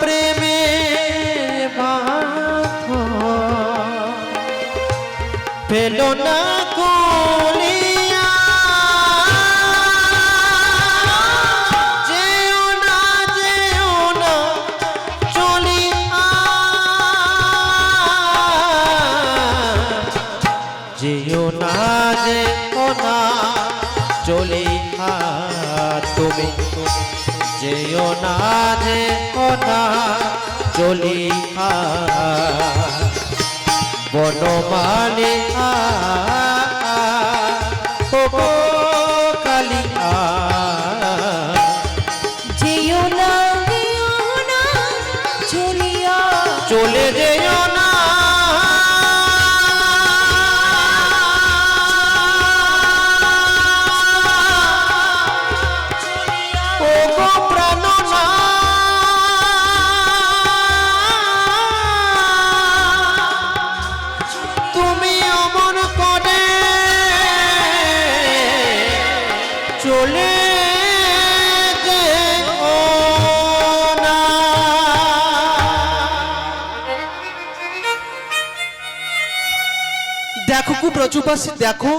প্রেমের ফেলো না কলিয়া। যেও না যেও না চলিয়া যেও না যেও না চলিয়া তুমি যেও না যেও না চলিয়া বনমালে আ কালিয়া যেও না দিও না চলিয়া চলে যেও না দেখো খুব রজবাসী দেখো।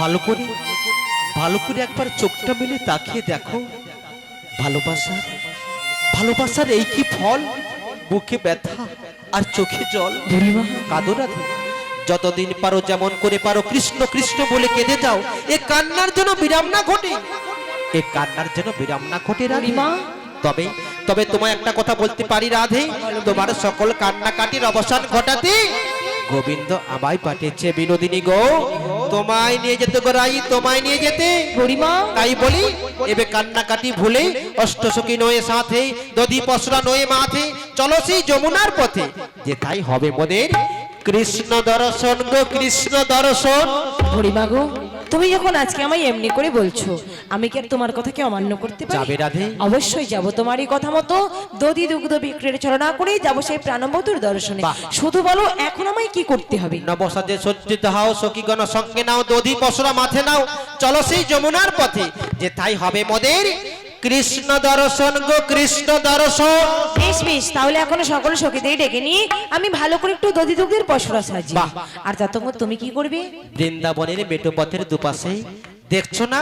ভালো করে ভালো করে একবার চোখটা মেলে তাকিয়ে দেখো। ভালোবাসা ভালোবাসার এই কি ফল? বুকে ব্যথা আর চোখে জল। কাঁদো না যতদিন পারো যেমন করে পারো কৃষ্ণ কৃষ্ণ বলে কেঁদে যাও। এ কান্নার জন্য বিরাম না ঘটে। এ কান্নার জন্য বিরাম না ঘটে রানীমা তবে তবে তোমায় একটা কথা বলতে পারি রাধে। তোমার সকল কান্নাকাটির অবসান ঘটাতে। গোবিন্দ আমায় পাঠিয়েছে বিনোদিনী গো। তোমায় নিয়ে যেতে গোরাই তোমায় নিয়ে যেতে। হরিমা তাই বলি এবে কান্নাকাটি ভুলে অষ্টসখী নয়ে সাথে দধি পশরা নয়ে মাথে চলো সেই যমুনার পথে। যে তাই হবে মোদের কৃষ্ণ দর্শন গো কৃষ্ণ দর্শন। হরিমা গো তুমি যখন আজকে আমায় এমনি করে বলছো আমি কি আর তোমার কথা কথাকে অমান্য করতে পারি? যাবে রাধে? অবশ্যই যাব। তোমারই কথা মতো দধি দুগ্ধ বিক্রির চলনা করে যাব সেই প্রাণবধুর দর্শনে। শুধু বলো এখন আমায় কি করতে হবে? নবসাদে সজ্জিত হও সখীগণ সঙ্গে নাও দধি পশরা মাথে নাও। চলো সেই যমুনার পথে যে তাই হবে মোদের কৃষ্ণ দর্শন গো কৃষ্ণ দর্শন। বেশ বেশ তাহলে এখন সকল সখীদের ডেকে নিয়ে আমি ভালো করে একটু দধি দুগ্ধের পশরা সাজি। বাহ। আর ততক্ষণ তুমি কি করবে? বৃন্দাবনের মেটোপথের দুপাশে। দেখছ না?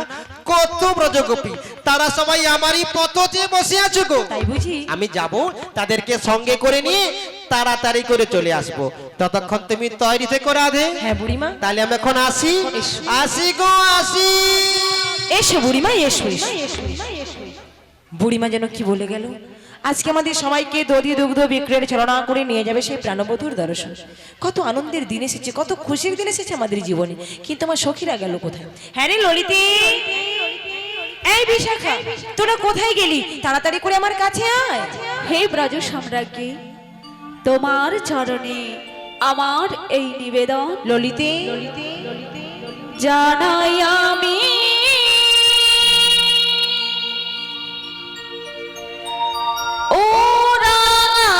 কত ব্রজগোপী। তারা সবাই আমারই পথ বসে আছো গো। তাই বুঝি? আমি যাব তাদেরকে সঙ্গে করে নিয়ে তাড়াতাড়ি করে চলে আসব। ততক্ষণ তুমি তৈরি থেকে রাধে। হ্যাঁ বুড়িমা। তাহলে আমি এখন আসি। আসি গো আসি। এসো বুড়িমা এসো এসো। বুড়িমা যেন কি বলে গেল? আজকে আমাদের সবাইকে দধি দুগ্ধ বিক্রয়ের চালনা করে নিয়ে যাবে সেই প্রাণবধুর দর্শন। কত আনন্দের দিন এসেছে কত খুশির দিন এসেছে আমাদের জীবনে। কিন্তু আমার সখীরা গেল কোথায়? হ্যাঁ রে ললিতে! এই বিশাখা তোরা কোথায় গেলি? তাড়াতাড়ি করে আমার কাছে আয়। হে ব্রজ সম্রাজ্ঞী তোমার চরণে আমার এই নিবেদন। ললিতে! জানাই আমি ও রাঙা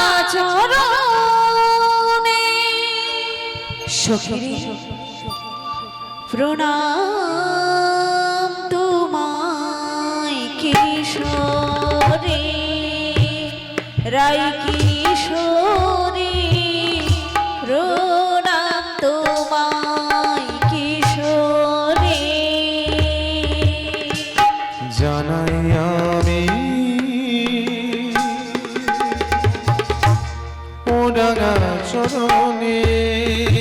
প্রণাম তোমায় কিশোরে। রাই dagar chodoni.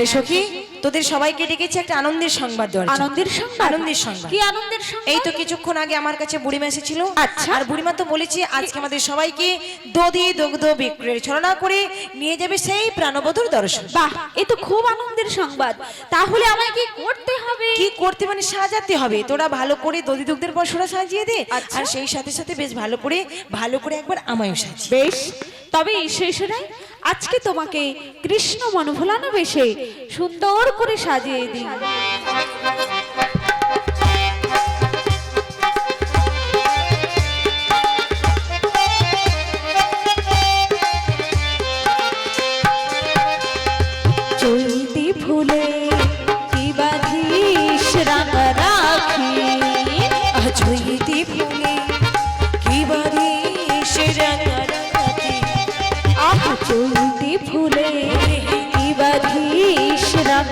বিনোদিনী হ্যাঁ রে সখী তোদের সবাইকে ডেকেছে একটা আনন্দের সংবাদ দেওয়ার আনন্দের সংবাদ? আনন্দের সংবাদ। কি আনন্দের সংবাদ? এই তো কিছুক্ষণ আগে আমার কাছে বুড়িমা এসেছিল। আচ্ছা। আর বুড়িমা তো বলেছে আজকে আমাদের সবাইকে দধি দুগ্ধ বিক্রয়ের ছলনা করে নিয়ে যাবে সেই প্রাণবধুর দর্শন। বাহ এ তো খুব আনন্দের সংবাদ। তাহলে আমায় কি করতে হবে? কি করতে মানে সাজাতে হবে। তোরা ভালো করে দধি দুগ্ধের পশরা সাজিয়ে দে। আচ্ছা। আর সেই সাথে সাথে বেশ ভালো করে ভালো করে একবার আমায়ও সাজিয়ে বেশ। তবে শেষরাই আজকে তোমাকে কৃষ্ণ মনোভুলানো বেশে সুন্দর করে সাজিয়ে দিই।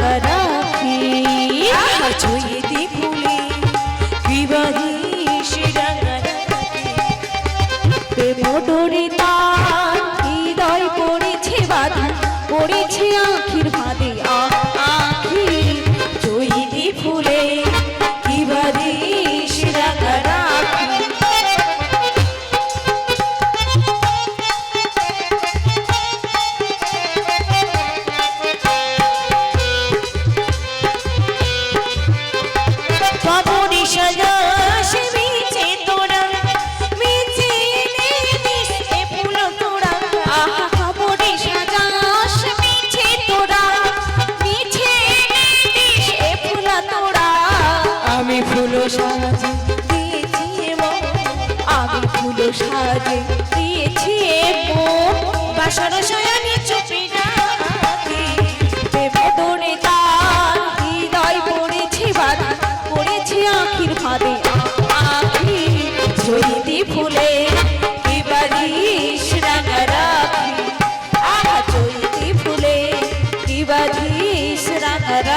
বাঁধিস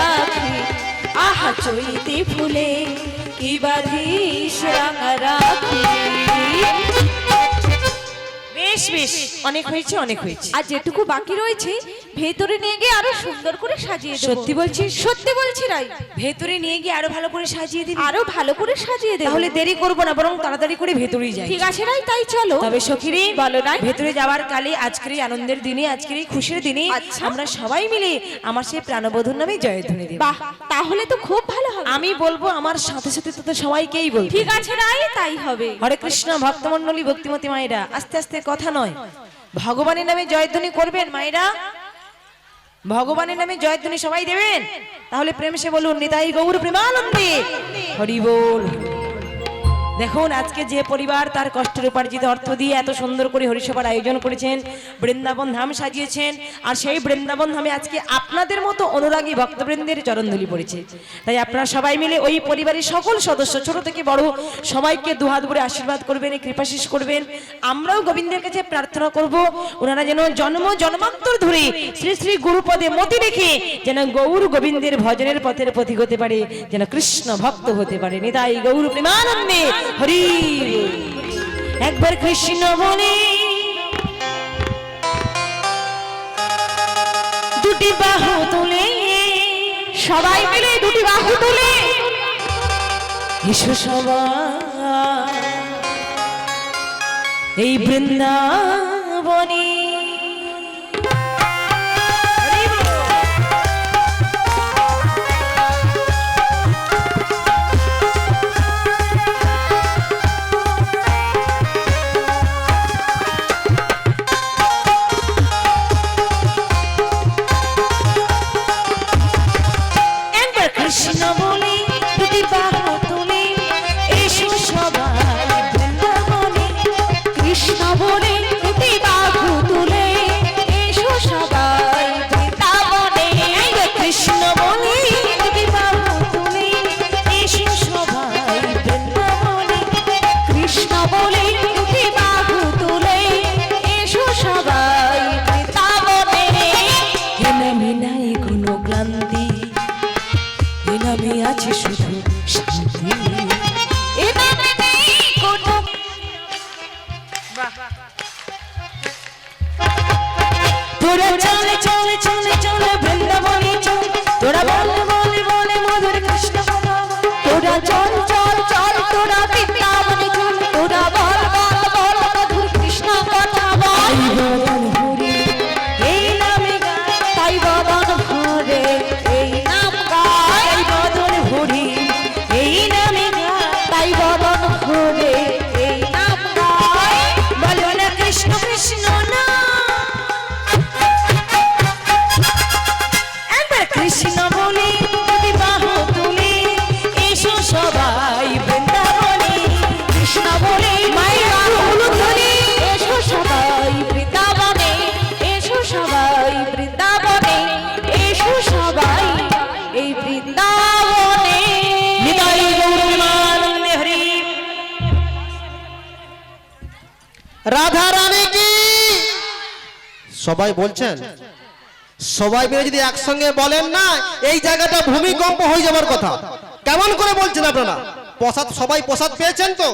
রাখি। আহা চৈতি ফুলে, কি বাঁধিস রাঙা বেশ বেশ, অনেক হয়েছে অনেক হয়েছে। আর যেটুকু বাকি রয়েছে ভেতরে নিয়ে গিয়ে আরও সুন্দর করে সাজিয়ে দেবো। সত্যি বলছিস? সত্যি বলছি রাই। ভেতরে নিয়ে গিয়ে আরও ভালো করে সাজিয়ে দিবি? আরও ভালো করে সাজিয়ে দেবো। তাহলে দেরি করব না বরং তাড়াতাড়ি করে ভেতরেই যাই। ঠিক আছে রাই তাই চলো। তবে সখিরি বলো নাই? ভেতরে যাওয়ার কালে আজকের এই আনন্দের দিনে আজকের এই খুশির দিনে আচ্ছা। আমরা সবাই মিলে আমার সেই প্রাণবধূর নামে জয়ধ্বনি দেব। বাহ তাহলে তো খুব ভালো হবে। আমি বলব আমার সাথে সাথে তো সবাইকেই বলব। ঠিক আছে রাই তাই হবে। হরে কৃষ্ণ ভক্তমন্ডলী ভক্তিমতী মায়েরা আস্তে আস্তে কথা নয়। ভগবানের নামে জয়ধ্বনি করবেন মায়েরা? ভগবানের নামে জয়ধ্বনি সবাই দেবেন। তাহলে প্রেম সে বলুন নিতাই গৌর প্রেমানন্দে। হরি বল। দেখুন, আজকে যে পরিবার তার কষ্টের উপার্জিত অর্থ দিয়ে এত সুন্দর করে হরিসভার আয়োজন করেছেন, বৃন্দাবন ধাম সাজিয়েছেন, আর সেই বৃন্দাবন ধামে আজকে আপনাদের মতো অনুরাগী ভক্তবৃন্দের চরণধুলি পড়েছে। তাই আপনারা সবাই মিলে ওই পরিবারের সকল সদস্য, ছোট থেকে বড়, সবাইকে দুহাত ভরে আশীর্বাদ করবেন কৃপাশিস করবেন। আমরাও গোবিন্দের কাছে প্রার্থনা করব, ওনারা যেন জন্ম জন্মান্তর ধরে শ্রী শ্রী গুরুপদে মতি রেখে যেন গৌর গোবিন্দের ভজনের পথের পথিক হতে পারে, যেন কৃষ্ণ ভক্ত হতে পারে। নিতাই গৌর প্রেমানন্দে হরি। একবার কৃষ্ণ বলে দুটি বাহু তুলে সবাই মিলে দুটি বাহু তুলে। এই বৃন্দাবনে সবাই বলছেন সবাই মিলে যদি একসঙ্গে বলেন না এই জায়গাটা ভূমিকম্প হয়ে যাবার কথা। কেমন করে বলছেন আপনারা? প্রসাদ সবাই প্রসাদ পেয়েছেন তো?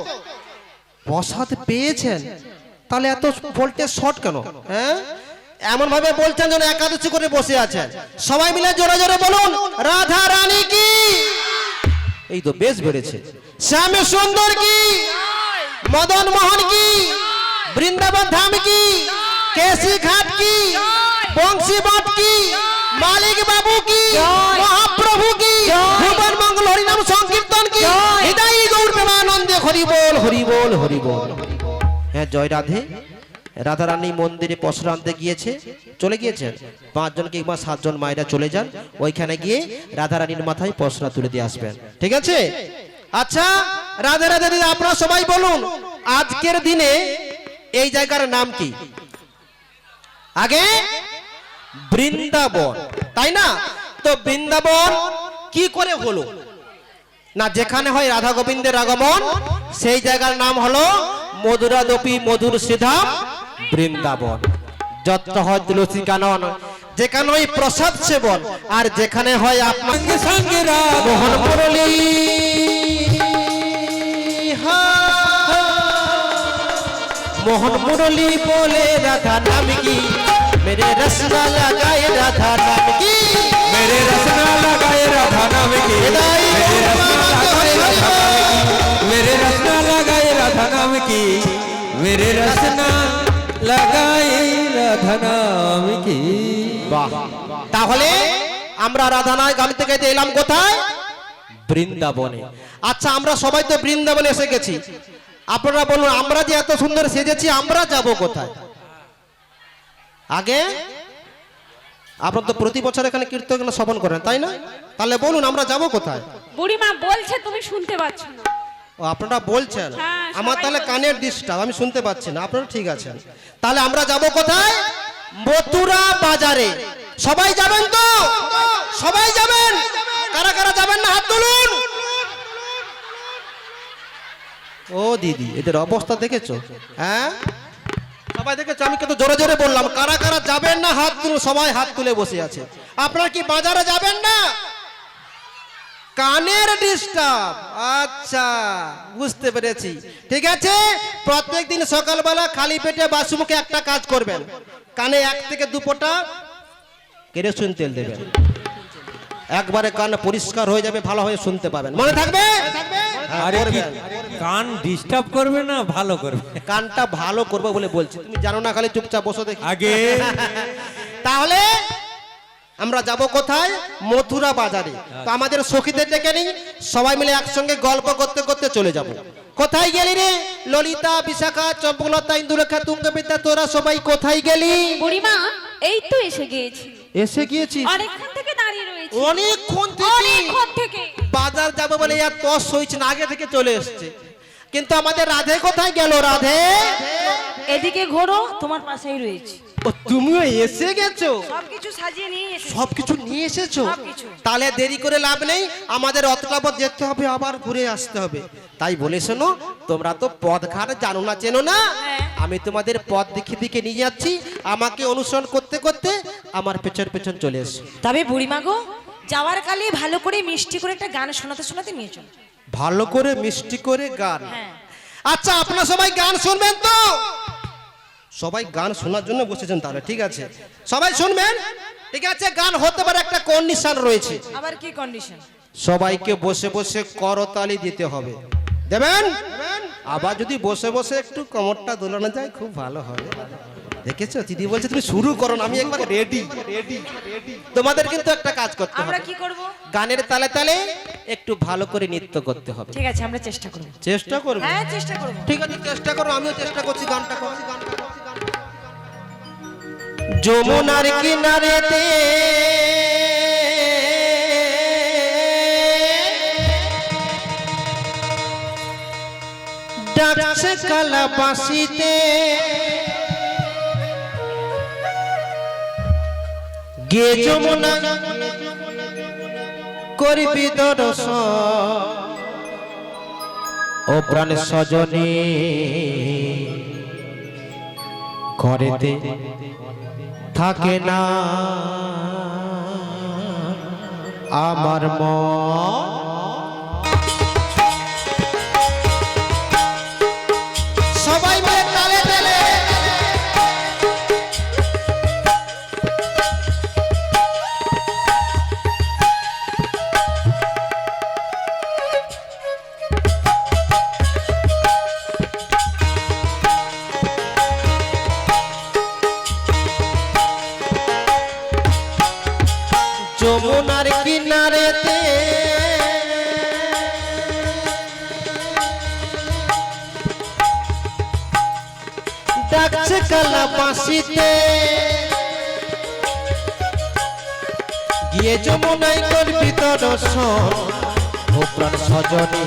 প্রসাদ পেয়েছেন? তাহলে এত ভোল্টেজ শর্ট কেন? হ্যাঁ? এমন ভাবে বলছেন যেন একাদশী করে বসে আছেন। সবাই মিলে জোরে জোরে বলুন রাধা রানী কি? এই তো বেশ বেড়েছে। শ্যাম সুন্দর কি? মদন মোহন কি? বৃন্দাবন ধাম কি? কেসি ঘাট কি? বংশী বট কি? মালিক বাবু কি? মহাপ্রভু কি? ভুবন মঙ্গল হরিনাম সংকীর্তন কি? হৃদয় গৌর প্রেমানন্দে হরি বল হরি বল হরি বল হ্যাঁ জয় রাধে। রাধারানী মন্দিরে পশুর আনতে গিয়েছে। চলে গিয়েছেন? পাঁচজন কিংবা সাতজন মায়েরা চলে যান। ওইখানে গিয়ে রাধারানীর মাথায় পশরা তুলে দিয়ে আসবেন। ঠিক আছে? আচ্ছা রাধে রাধে দিদি আপনারা সবাই বলুন আজকের দিনে এই জায়গার নাম কি? আগে বৃন্দাবন, তাই না? তো বৃন্দাবন কি করে হলো? না, যেখানে হয় রাধা গোবিন্দের আগমন, সেই জায়গার নাম হলো মধুরাদপি মধুর সিধাম বৃন্দাবন। যত হয় তুলসী কানন, যেখানে হয় প্রসাদ সেবন, আর যেখানে হয় আপনার সঙ্গে মোহন হা। মোহন মুরলি বলে রাধা নাম কি? মেরে রসনা লাগায় রাধা নাম কি? মেরে রসনা লাগায় রাধা নাম কি? মেরে রসনা লাগায় রাধা নাম কি? মেরে রসনা লাগায় রাধা নাম কি? বাহ। তাহলে আমরা রাধানায় গান থেকে এলাম কোথায়? বৃন্দাবনে। আচ্ছা আমরা সবাই তো বৃন্দাবনে এসে গেছি। আপনারা বলুন আমরা যে এত সুন্দর সেজেছি আমরা যাব কোথায়? আগে? আপনার তো প্রতি বছর এখানে কীর্তন শ্রবণ করেন তাই না? তাহলে বলুন আমরা যাব কোথায়? বুড়িমা বলছে তুমি শুনতে পাচ্ছ ও আপনারা বলছেন? হ্যাঁ, আমার তাহলে কানের ডিস্টার্ব আমি শুনতে পাচ্ছি না আপনারা ঠিক আছেন। তাহলে আমরা যাব কোথায়? মথুরা বাজারে। সবাই যাবেন তো? সবাই যাবেন? কারা কারা যাবেন না? হাত তুলুন। ও দিদি এদের অবস্থা দেখেছ? হ্যাঁ? সবাই দেখেছ? আমি কিন্তু জোরে জোরে বললাম কারা কারা যাবেন না হাত তুলুন সবাই হাত তুলে বসে আছে। আপনারা কি বাজারে যাবেন না? কানের ডিস্টার্ব। আচ্ছা বুঝতে পেরেছি। ঠিক আছে? প্রত্যেক দিন সকালবেলা খালি পেটে বাসুমুখে একটা কাজ করবেন। কানে এক থেকে দু ফোঁটা কেরোসিন তেল দেবেন। একবারে কান পরিষ্কার হয়ে যাবে ভালো হয়ে শুনতে পাবেন। মনে থাকবে? কান ডিস্টার্ব করবে না ভালো করবে। কানটা ভালো করব বলে বলছি। তুমি জানো না খালি চুপচাপ বসো দেখি। আগে। তাহলে আমরা যাব কোথায়? মথুরা বাজারে। তো আমাদের সখীদের ডেকে নিই সবাই মিলে একসঙ্গে গল্প করতে করতে চলে যাব। কোথায় গেলি রে? ললিতা বিশাখা চম্পকলতা ইন্দুরেখা তুঙ্গবিদ্যা তোরা সবাই কোথায় গেলি? বুড়িমা এই তো এসে গিয়েছি। এসে গিয়েছি অনেকক্ষণ থেকে দাঁড়িয়ে রয়েছি। অনেকক্ষণ থেকে। অনেকক্ষণ থেকে। বাজার যাব বলে আর তস হয়েছে না আগে থেকে চলে এসছে। কিন্তু আমাদের রাধে কোথায় গেল রাধে? এদিকে ঘোরো তোমার পাশেই রয়েছে। ও তুমিও এসে গেছো? সবকিছু সাজিয়ে নিয়ে এসে সবকিছু নিয়ে এসেছ? তাহলে দেরি করে লাভ নেই আমাদের অতটা পথ যেতে হবে আবার ঘুরে আসতে হবে। তাই বলে শোনো তোমরা তো পথ ঘাট জানো না চেনো না? হ্যাঁ। আমি তোমাদের পথ দিকে দিকে নিয়ে যাচ্ছি আমাকে অনুসরণ করতে করতে আমার পেছন পেছন চলে এসো। তবে বুড়িমা গো যাওয়ার কালে ভালো করে মিষ্টি করে একটা গান শোনাতে শোনাতে নিয়ে চলো। ভালো করে মিষ্টি করে গান। হ্যাঁ। আচ্ছা আপনারা সবাই গান শুনবেন তো? সবাই গান শোনার জন্য বসেছেন তাহলে ঠিক আছে। সবাই শুনবেন? ঠিক আছে গান হতে পারে একটা কন্ডিশন রয়েছে। আবার কি কন্ডিশন সবাইকে বসে বসে করতালি দিতে হবে। দেবেন। আবার যদি বসে বসে একটু কোমরটা দোলানো যায় খুব ভালো হবে। দেখেছ? দিদি বলছে তুমি শুরু করো না, আমি একবার রেডি তোমাদের কিন্তু একটা কাজ করতে আমরা হবে। কি করব? গানের তালে তালে একটু ভালো করে নৃত্য করতে হবে। ঠিক আছে আমরা চেষ্টা করব। চেষ্টা করবে? হ্যাঁ চেষ্টা করব। ঠিক আছে চেষ্টা করো আমিও চেষ্টা করছি গানটা করছি গানটা। যমুনার কিনারেতে ডাকছে কালা গে যমুনা করবি দর্শন ও প্রাণ সজনী ঘরেতে থাকে না আমার মন। গিয়ে যমুনাই করবি দর্শন ও প্রাণ সজনী।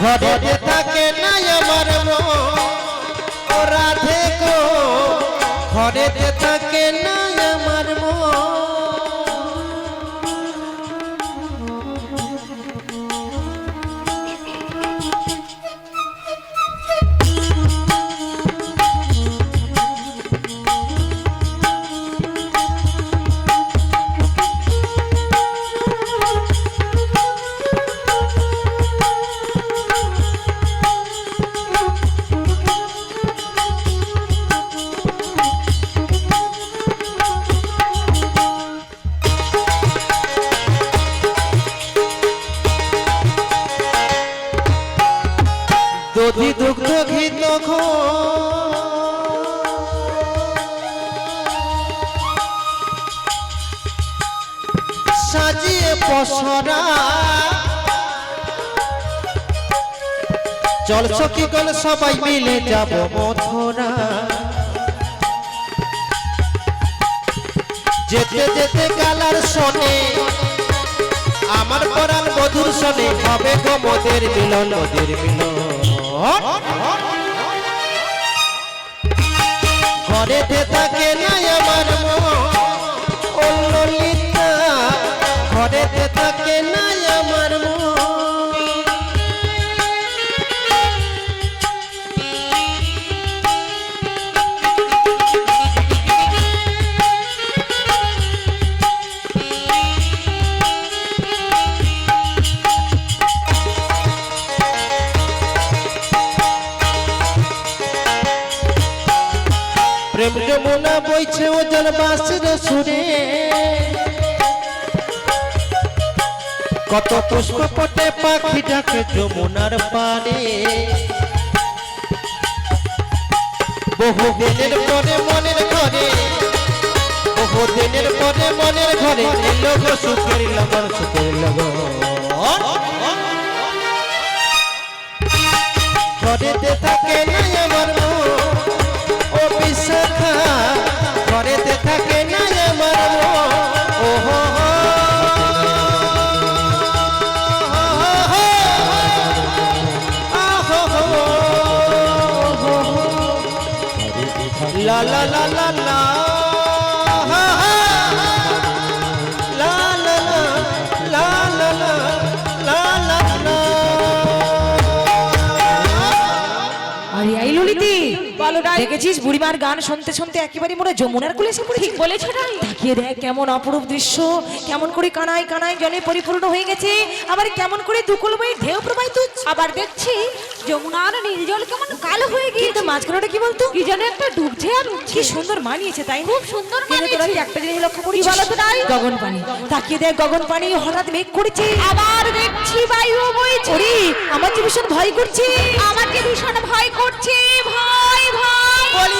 ঘরে থাকে না আমার মন রাধে গো। ঘরেতে থাকে না চল সখী গল সবাই মিলে যাব মথুরা। যেতে যেতে গালার শোনে, আমার পরাণ বধুর সনে হবে গো মোদের মিলন মোদের মিলন। ঘরেতে থাকে নাই আমার মন ললিতা। ঘরেতে থাকে নাই কত পুষ্প পটে পাখি ডাকে যমুনার পারে বহু দিনের পরে মনের ঘরে, বহু দিনের পরে মনের ঘরে সুখের লগন সুখের লগন। ঘরেতে থাকে নাই আমার মন। la la la দেখেছিস? বুড়িমার গান শুনতে শুনতে একেবারে মনে যমুনার কুলে এসে পড়েছি। বলেছ তাকিয়ে দেখ কেমন অপরূপ দৃশ্য কেমন করে কানায় কানায় জলে পরিপূর্ণ হয়ে গেছে আবার কেমন করে দুকুল বই ঢেউ প্রবাহিত। আবার দেখছি যমুনার নীল জল কেমন কালো হয়ে গিয়ে কিন্তু মাঝখানেটা কি বলতো? কি যেন একটা ডুবছে আর কি সুন্দর মানিয়েছে তাই খুব সুন্দর কিন্তু তোরা কি মানিয়েছে। একটা জিনিস লক্ষ্য করিস। কি তো তাই? গগন পানি। তাকিয়ে দেখ গগন পানি হঠাৎ মেঘ করেছে। আবার দেখছি বায়ু বইছে। ওরে আমার যে ভীষণ ভয় করছে। আমাকে ভীষণ ভয় করছে। ভয় ভয়। বলি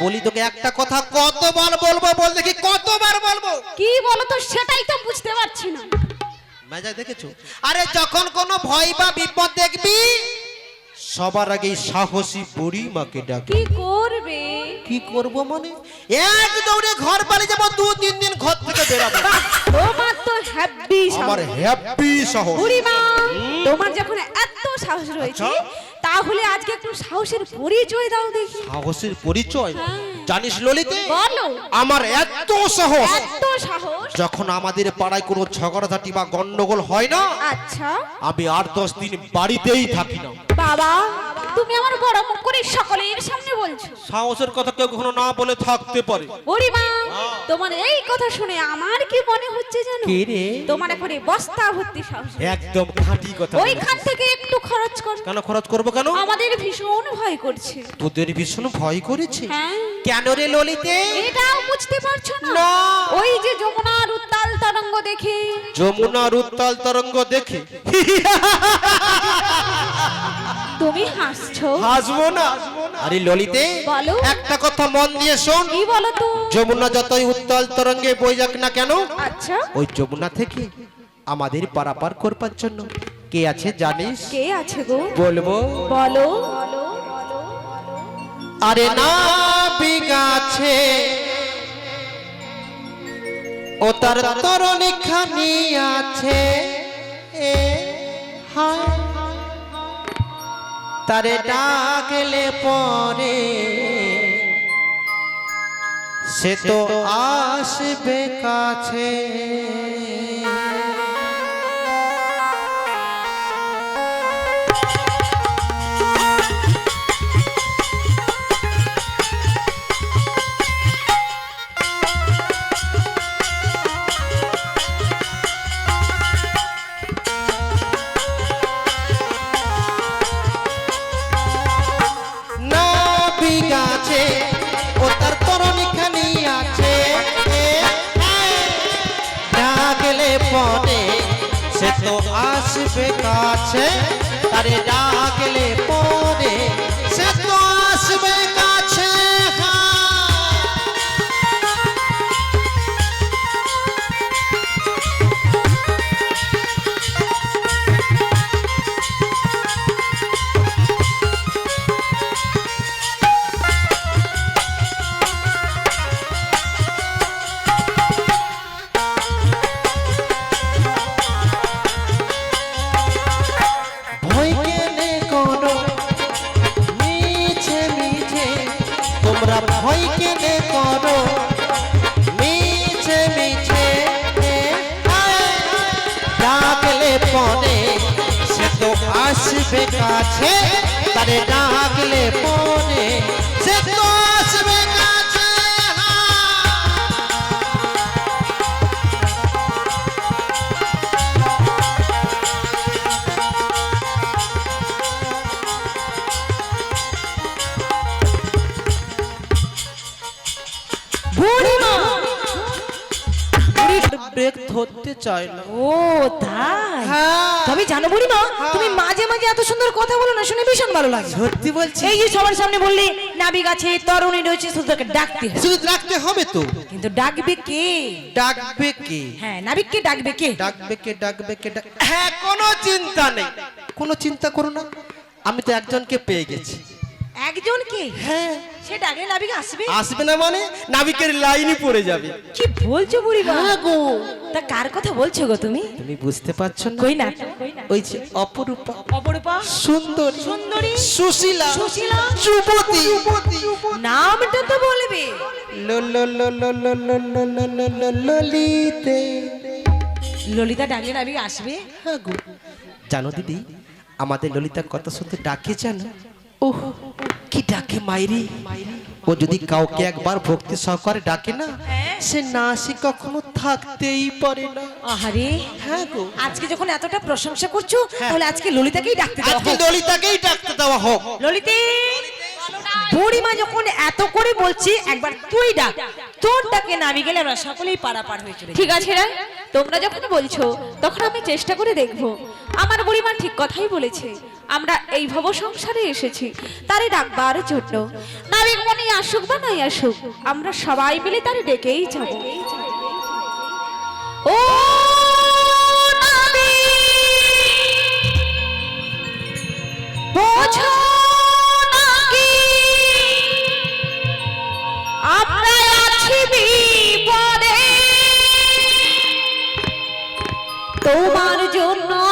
বলি তোকে একটা কথা কতবার বলব বল দেখি কতবার বলব? কি বলতো সেটাই তো বুঝতে পারছি না। মজা দেখেছ? আরে যখন কোনো ভয় বা বিপদ দেখবি সবার আগে সাহসী বুড়ি মাকে ডাকি কি করবে? কি করব মানে? এক দৌড়ে ঘর পালিয়ে যাব দু তিন দিন ঘর থেকে বেরাবো। তোমার তো হ্যাপি আমার হ্যাপি সাহস বুড়িমা তোমার যখন এত সাহস রয়েছে তাহলে আজকে একটু সাহসের পরিচয় দাও দেখি। সাহসের পরিচয়? হ্যাঁ। জানিস ললিতে? বলো। আমার এত সাহস। এত সাহস। যখন আমাদের পাড়ায় কোনো ঝগড়াঝাটি বা গন্ডগোল হয় না আচ্ছা। আমি আট দশ দিন বাড়িতেই থাকি না। বাবা তুমি আমার বড় মুখ করে সকলের সামনে বলছো। সাহসের কথা কেউ কখনো না বলে থাকতে পারে। বুড়িমা তোমার এই কথা শুনে আমার কি মনে হচ্ছে জানো? কে রে? তোমার একবারে বস্তা ভর্তি সাহস। একদম খাঁটি কথা। ওইখান থেকে একটু খরচ কর। কেন খরচ করব কেন? আমাদের ভীষণ ভয় করছে। তোদের ভীষণ ভয় করেছে। হ্যাঁ। কেন রে ললিতে? এটাও বুঝতে পারছ না। ওই যে যমুনার উত্তাল তরঙ্গ দেখে। যমুনার উত্তাল তরঙ্গ দেখে। তুমি হাসছো? হাসবো না। আরে ললিতে বলো। একটা কথা মন দিয়ে শোন। কি বলো তো? যমুনা যতই উত্তাল তরঙ্গে বই যাক না কেন আচ্ছা। ওই যমুনা থেকে আমাদের পারাপার করবার জন্য। কে আছে জানিস? কে আছে গো? বলব। বলো। আরে না বিগাছে। ও তার তরণী খানি আছে। এ তারে ডাকলে পরে সে তো আসবে কাছে। তো আসবে কাছে তারে ডাকলে কাছে তারে ডাকলে পরে সে তো আসবে কাছে ব্রেক ধরতে চাই ও তাই? হ্যাঁ। তবে জানো বুড়িমা তুমি মাঝে এত সুন্দর কথা বলো না শুনে ভীষণ ভালো লাগে। সত্যি বলছি। এই যে সবার সামনে বললি নাবিক আছে তরুণী রয়েছে শুধু তাকে ডাকতে হবে। শুধু রাখতে হবে তো? কিন্তু ডাকবে কে? ডাকবে কে? হ্যাঁ নাবি কে ডাকবে কে? ডাকবে কে ডাকবে কে ডাক- হ্যাঁ কোনো চিন্তা নেই। কোনো চিন্তা করো না। আমি তো একজনকে পেয়ে গেছি। একজন কি হ্যাঁ সে ডাকলে নাবিক আসবে আসবে না মানে নাবিকের লাইনই পড়ে যাবে কি বলছো বুড়ি হ্যাঁ গো তা কার কথা বলছো গো তুমি তুমি বুঝতে পারছ না কই না ওই যে অপরূপা অপরূপা সুন্দর সুন্দরী সুশীলা সুশীলা যুবতী নামটা তো বলবে ললিতে ললিতা ডাকলে নাবিক আসবে হ্যাঁ গো জানো দিদি আমাদের ললিতা কথা শুনতে ডাকে জানো ওহ কি ডাকে মাইরি? ও যদি কাউকে একবার ভক্তি সহকারে ডাকে না সে না আসে কখনো থাকতেই পারে না। আহারে হ্যাঁ গো। আজকে যখন এতটা প্রশংসা করছ তাহলে আজকে ললিতাকেই ডাকতে দাও আজকে ললিতাকেই ডাকতে দেওয়া হোক। ললিতে বুড়িমা যখন এত করে বলছি একবার তুই ডাক। তোর ডাকে নামি গেলে আমরা সকলেই পারাপার হয়ে চলে ঠিক আছে রাই তোমরা যখন বলছো তখন আমি চেষ্টা করে দেখব। আমার বুড়িমা ঠিক কথাই বলেছে। আমরা এই ভব সংসারে এসেছি, তারে ডাকবার জন্য। নাবিক মনে আসুক বা নাই আসুক, আমরা সবাই মিলে তারে ডেকেই যাব। ও তোমার জন্য